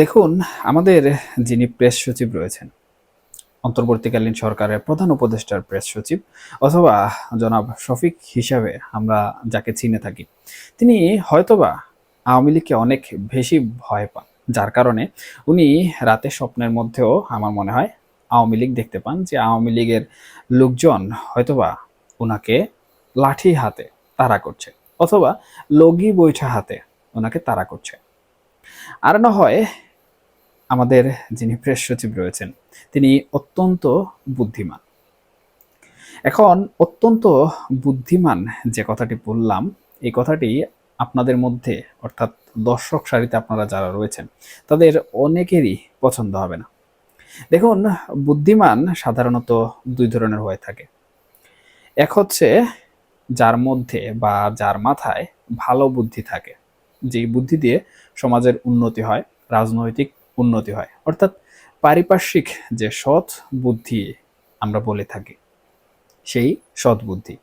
দেখুন, আমাদের যিনি প্রেস সচিব রয়েছেন, অন্তর্বর্তীকালীন সরকারের প্রধান উপদেষ্টার প্রেস সচিব অথবা জনাব শফিক হিসাবে আমরা যাকে চিনে থাকি, তিনি হয়তোবা আওয়ামী লীগকে অনেক বেশি ভয় পান, যার কারণে উনি রাতে স্বপ্নের মধ্যেও আমার মনে হয় আওয়ামী লীগ দেখতে পান যে আওয়ামী লীগের লোকজন হয়তোবা ওনাকে লাঠি হাতে তাড়া করছে অথবা লগি বৈঠা হাতে ওনাকে তাড়া করছে। আর না হয় আমাদের যিনি প্রেস সচিব রয়েছেন, তিনি অত্যন্ত বুদ্ধিমান। এখন অত্যন্ত বুদ্ধিমান যে কথাটি বললাম, এই কথাটি আপনাদের মধ্যে, অর্থাৎ দর্শক সারিতে আপনারা যারা রয়েছেন, তাদের অনেকেরই পছন্দ হবে না। দেখুন, বুদ্ধিমান সাধারণত দুই ধরনের হয়ে থাকে। এক হচ্ছে যার মধ্যে বা যার মাথায় ভালো বুদ্ধি থাকে, যেই বুদ্ধি দিয়ে সমাজের উন্নতি হয়, রাজনৈতিক উন্নতি হয়। অর্থাৎ পারিপার্শ্বিক যে সৎ বুদ্ধি আমরা বলে থাকি, সেই সৎ বুদ্ধি।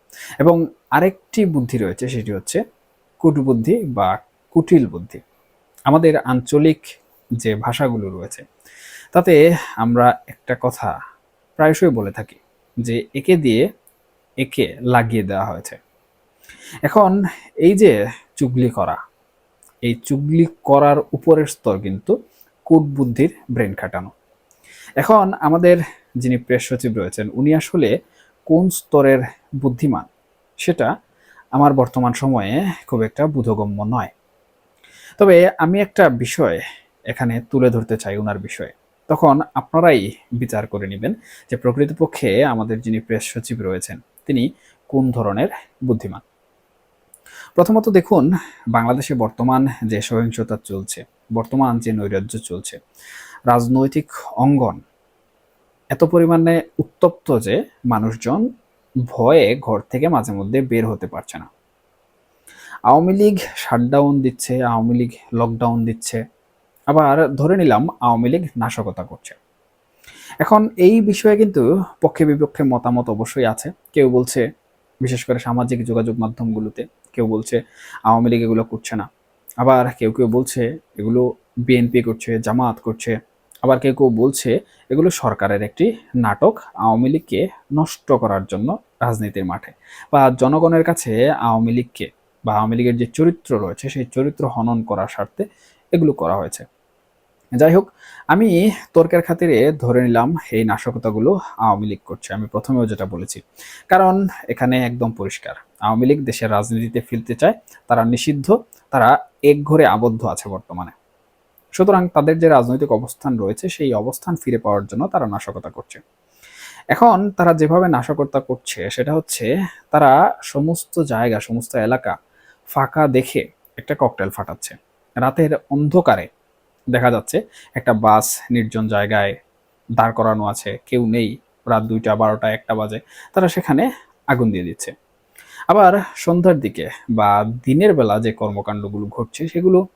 এবং আরেকটি বুদ্ধি রয়েছে, সেটি হচ্ছে কুটবুদ্ধি বা কুটিল বুদ্ধি। আমাদের আঞ্চলিক যে ভাষাগুলো রয়েছে, তাতে আমরা একটা কথা প্রায়শই বলে থাকি যে একে দিয়ে একে লাগিয়ে দেওয়া হয়েছে। এখন এই যে চুগলি করা, এই চুগলি করার উপরের স্তর কিন্তু কূটবুদ্ধির ব্রেন খাটানো। এখন আমাদের যিনি প্রেস সচিব রয়েছেন, উনি আসলে কোন স্তরের বুদ্ধিমান? সেটা আমার বর্তমান সময়ে খুব একটা বোধগম্য নয়। তবে আমি একটা বিষয় এখানে তুলে ধরতে চাই ওনার বিষয়ে। তখন আপনারাই বিচার করে নেবেন যে প্রকৃতপক্ষে আমাদের যিনি প্রেস সচিব রয়েছেন, তিনি কোন ধরনের বুদ্ধিমান? প্রথমত দেখুন, বাংলাদেশে বর্তমান যে সহিংসতা চলছে বর্তমান যে নৈরাজ্য চলছে, রাজনৈতিক অঙ্গন এত পরিমাণে উত্তপ্ত যে মানুষজন ভয়ে ঘর থেকে মাঝে মধ্যে বের হতে পারছে না। আওয়ামী লীগ শাটডাউন দিচ্ছে, আওয়ামী লীগ লকডাউন দিচ্ছে, আবার ধরে নিলাম আওয়ামী লীগ নাশকতা করছে। এখন এই বিষয়ে কিন্তু পক্ষে বিপক্ষে মতামত অবশ্যই আছে। কেউ বলছে, বিশেষ করে সামাজিক যোগাযোগ মাধ্যমগুলোতে, কেউ বলছে আওয়ামী লীগ এগুলো করছে না। আবার কেউ কেউ বলছে এগুলো বিএনপি করছে জামাত করছে। আবার কেউ কেউ বলছে এগুলো সরকারের একটি নাটক আওয়ামী লীগকে নষ্ট করার জন্য রাজনীতির মাঠে। বা জনগণের কাছে আওয়ামী লীগকে বা আওয়ামী লীগের যে চরিত্র রয়েছে, সেই চরিত্র হনন করার স্বার্থে এগুলো করা হয়েছে। যাই হোক, আমি তর্কের খাতিরে ধরে নিলাম এই নাশকতাগুলো আওয়ামী লীগ করছে। আমি প্রথমেও যেটা বলেছি, কারণ এখানে একদম পরিষ্কার। আওয়ামী লীগ দেশের রাজনীতিতে ফিরতে চায়, তারা নিষিদ্ধ, তারা এক ঘরে আবদ্ধ আছে বর্তমানে। সুতরাং তাদের যে রাজনৈতিক অবস্থান রয়েছে, সেই অবস্থান ফিরে পাওয়ার জন্য তারা নাশকতা করছে। এখন তারা যেভাবে নাশকতা করছে, সেটা হচ্ছে তারা সমস্ত জায়গা, সমস্ত এলাকা ফাঁকা দেখে একটা ককটেল ফাটাচ্ছে। রাতের অন্ধকারে দেখা যাচ্ছে একটা বাস নির্জন জায়গায় দাঁড় করানো আছে, কেউ নেই। রাত দুইটা, বারোটা, একটা বাজে। তারা সেখানে আগুন দিয়ে দিচ্ছে। আবার সন্ধ্যার দিকে বা দিনের বেলা যে কর্মকাণ্ডগুলো ঘটছে, সেগুলো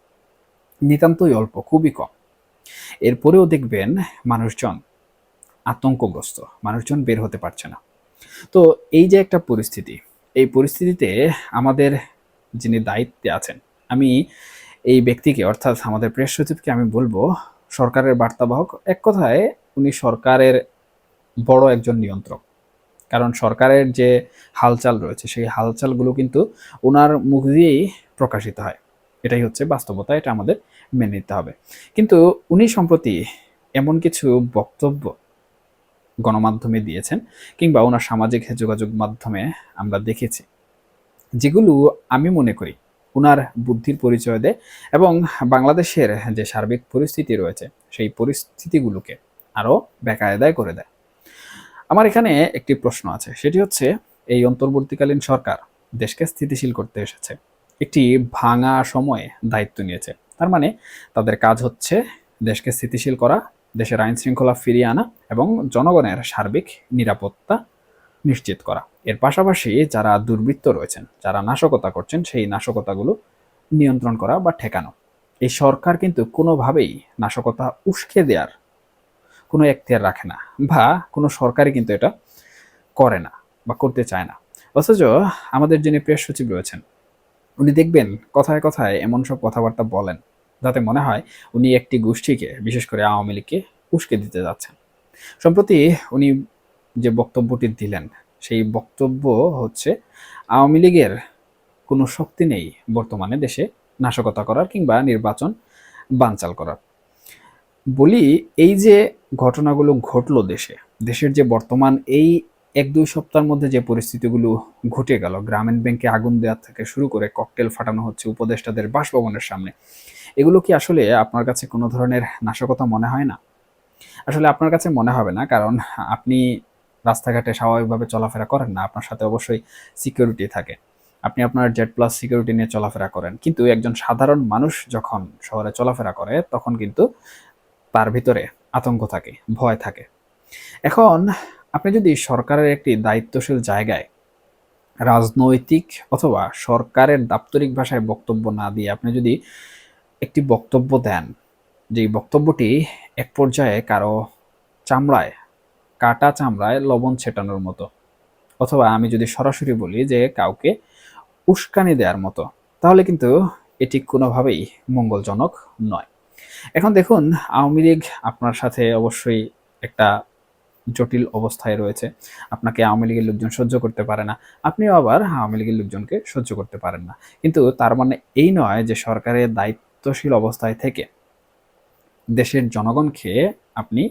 নিতান্তই অল্প, খুবই কম। এরপরেও দেখবেন মানুষজন আতঙ্কগ্রস্ত, মানুষজন বের হতে পারছে না। তো এই যে একটা পরিস্থিতি, এই পরিস্থিতিতে আমাদের যিনি দায়িত্বে আছেন, আমি এই ব্যক্তিকে, অর্থাৎ আমাদের প্রেস সচিবকে আমি বলব, সরকারের বার্তাবাহক, এক কথায় উনি সরকারের বড় একজন নিয়ন্ত্রক। কারণ সরকারের যে হালচাল রয়েছে, সেই হালচালগুলো কিন্তু ওনার মুখ দিয়েই প্রকাশিত হয়। এটাই হচ্ছে বাস্তবতা, এটা আমাদের মেনে নিতে হবে। কিন্তু উনি সম্প্রতি এমন কিছু বক্তব্য গণমাধ্যমে দিয়েছেন কিংবা ওনার সামাজিক যোগাযোগ মাধ্যমে আমরা দেখেছি, যেগুলো আমি মনে করি ওনার বুদ্ধির পরিচয় দেয় এবং বাংলাদেশের যে সার্বিক পরিস্থিতি রয়েছে, সেই পরিস্থিতিগুলোকে আরও বেকায়দায় করে দেয়। আমার এখানে একটি প্রশ্ন আছে। সেটি হচ্ছে, এই অন্তর্বর্তীকালীন সরকার দেশকে স্থিতিশীল করতে এসেছে। একটি ভাঙা সময়ে দায়িত্ব নিয়েছে। তার মানে তাদের কাজ হচ্ছে দেশকে স্থিতিশীল করা, দেশের আইন শৃঙ্খলা ফিরিয়ে আনা এবং জনগণের সার্বিক নিরাপত্তা নিশ্চিত করা। এর পাশাপাশি যারা দুর্বৃত্ত রয়েছেন, যারা নাশকতা করছেন, সেই নাশকতাগুলো নিয়ন্ত্রণ করা বা ঠেকানো। এই সরকার কিন্তু কোনোভাবেই নাশকতা উস্কে দেওয়ার কোনো এখতিয়ার রাখে না বা কোনো সরকারই কিন্তু এটা করে না বা করতে চায় না। অথচ আমাদের যিনি প্রেস সচিব রয়েছেন, উনি দেখবেন কথায় কথায় এমন সব কথাবার্তা বলেন যাতে মনে হয় উনি একটি গোষ্ঠীকে, বিশেষ করে আওয়ামী লীগকে উস্কে দিতে যাচ্ছেন। সম্প্রতি উনি যে বক্তব্যটি দিলেন, সেই বক্তব্য হচ্ছে, আওয়ামী লীগের কোনো শক্তি নেই বর্তমানে দেশে নাশকতা করার কিংবা নির্বাচন বানচাল করার। বলি, এই যে ঘটনাগুলো ঘটলো দেশে, দেশের যে বর্তমান এই এক দুই সপ্তাহের মধ্যে যে পরিস্থিতিগুলো ঘটে গেল, গ্রামীণ ব্যাংকে আগুন দেওয়া থেকে শুরু করে ককটেল ফাটানো হচ্ছে উপদেষ্টাদের বাসভবনের সামনে, এগুলো কি আসলে আপনার কাছে কোনো ধরনের নাশকতা মনে হয় না? আসলে আপনার কাছে মনে হবে না, কারণ আপনি রাস্তাঘাটে স্বাভাবিকভাবে চলাফেরা করেন না, আপনার সাথে অবশ্যই সিকিউরিটি থাকে। আপনি আপনার জেড প্লাস সিকিউরিটি নিয়ে চলাফেরা করেন, কিন্তু একজন সাধারণ মানুষ যখন শহরে চলাফেরা করে, তখন কিন্তু তার ভিতরে আতঙ্ক থাকে, ভয় থাকে। এখন আপনি যদি সরকারের একটি দায়িত্বশীল জায়গায় রাজনৈতিক অথবা সরকারের দাপ্তরিক ভাষায় বক্তব্য না দিয়ে আপনি যদি একটি বক্তব্য দেন, যে বক্তব্যটি এক পর্যায়ে কারও চামড়ায়, কাটা চামড়ায় লবণ ছেটানোর মতো, অথবা আমি যদি সরাসরি বলি যে কাউকে উস্কানি দেওয়ার মতো, তাহলে কিন্তু এটি কোনোভাবেই মঙ্গলজনক নয়। এখন দেখুন, আওয়ামী লীগ আপনার সাথে অবশ্যই একটা জটিল অবস্থায় রয়েছে। আপনাকে আওয়ামী লীগের লোকজন সহ্য করতে পারে না। আপনিও আবার আওয়ামী লীগের লোকজনকে সহ্য করতে পারেন না। কিন্তু তার মানে এই নয় যে সরকারের দায়িত্বশীল অবস্থায় থেকে দেশের জনগণকে আপনি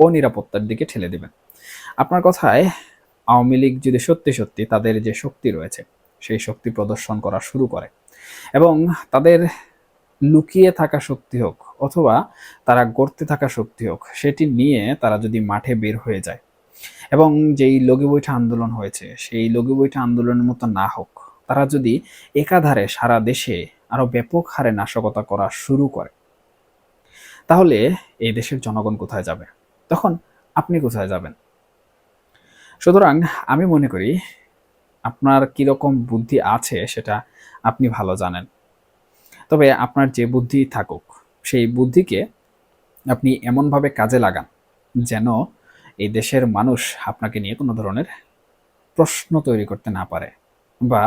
অনিরাপত্তার দিকে ঠেলে দিবেন। আপনার কথায় আওয়ামী লীগ যদি সত্যি সত্যি তাদের যে শক্তি রয়েছে, সেই শক্তি প্রদর্শন করা শুরু করে এবং তাদের লুকিয়ে থাকা শক্তি হোক অথবা তারা গড়তে থাকা শক্তি হোক, সেটি নিয়ে তারা যদি মাঠে বের হয়ে যায় এবং যেই লগি বৈঠা আন্দোলন হয়েছে, সেই লগি বৈঠা আন্দোলনের মতো না হোক, তারা যদি একাধারে সারা দেশে আরও ব্যাপক হারে নাশকতা করা শুরু করে, তাহলে এই দেশের জনগণ কোথায় যাবে? তখন আপনি কোথায় যাবেন? সুতরাং আমি মনে করি আপনার কীরকম বুদ্ধি আছে সেটা আপনি ভালো জানেন। তবে আপনার যে বুদ্ধি থাকুক, সেই বুদ্ধিকে আপনি এমনভাবে কাজে লাগান যেন এই দেশের মানুষ আপনাকে নিয়ে কোনো ধরনের প্রশ্ন তৈরি করতে না পারে বা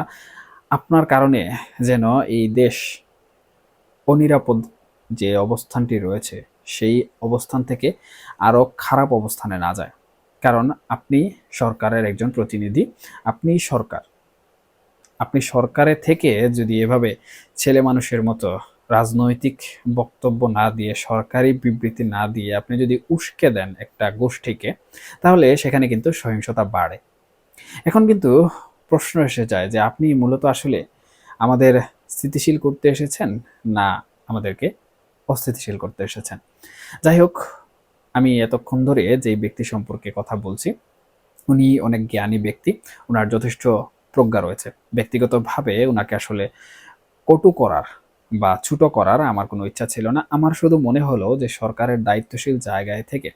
আপনার কারণে যেন এই দেশ অনিরাপদ যে অবস্থানটি রয়েছে, সেই অবস্থান থেকে আরও খারাপ অবস্থানে না যায়। কারণ আপনি সরকারের একজন প্রতিনিধি আপনি সরকার। আপনি সরকারে থেকে যদি এভাবে ছেলে মানুষের মতো রাজনৈতিক বক্তব্য না দিয়ে, সরকারি বিবৃতি না দিয়ে আপনি যদি উস্কে দেন একটা গোষ্ঠীকে, তাহলে সেখানে কিন্তু সহিংসতা বাড়ে। এখন কিন্তু প্রশ্ন এসে যায় যে আপনি মূলত আসলে আমাদের স্থিতিশীল করতে এসেছেন না আমাদেরকে অস্থিতিশীল করতে এসেছেন? যাই হোক, আমি এতক্ষণ ধরে যেই ব্যক্তি সম্পর্কে কথা বলছি, উনি অনেক জ্ঞানী ব্যক্তি ওনার যথেষ্ট প্রজ্ঞা রয়েছে। ব্যক্তিগতভাবে ওনাকে আসলে কটু করার বা ছুটো করার আমার কোনো ইচ্ছা ছিল না। আমার শুধু মনে হলো যে সরকারের দায়িত্বশীল জায়গায় থেকে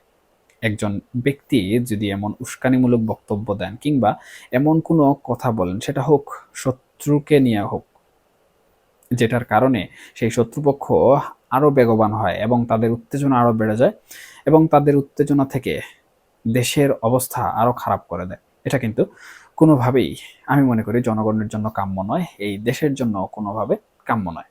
একজন ব্যক্তি যদি এমন উস্কানিমূলক বক্তব্য দেন কিংবা এমন কোনো কথা বলেন, সেটা হোক, শত্রুকে নিয়ে হোক, যেটার কারণে সেই শত্রুপক্ষ আরও বেগবান হয় এবং তাদের উত্তেজনা আরও বেড়ে যায় এবং তাদের উত্তেজনা থেকে দেশের অবস্থা আরও খারাপ করে দেয়। এটা কিন্তু কোনোভাবেই আমি মনে করি জনগণের জন্য কাম্য নয় এই দেশের জন্য কোনোভাবে কাম্য নয়।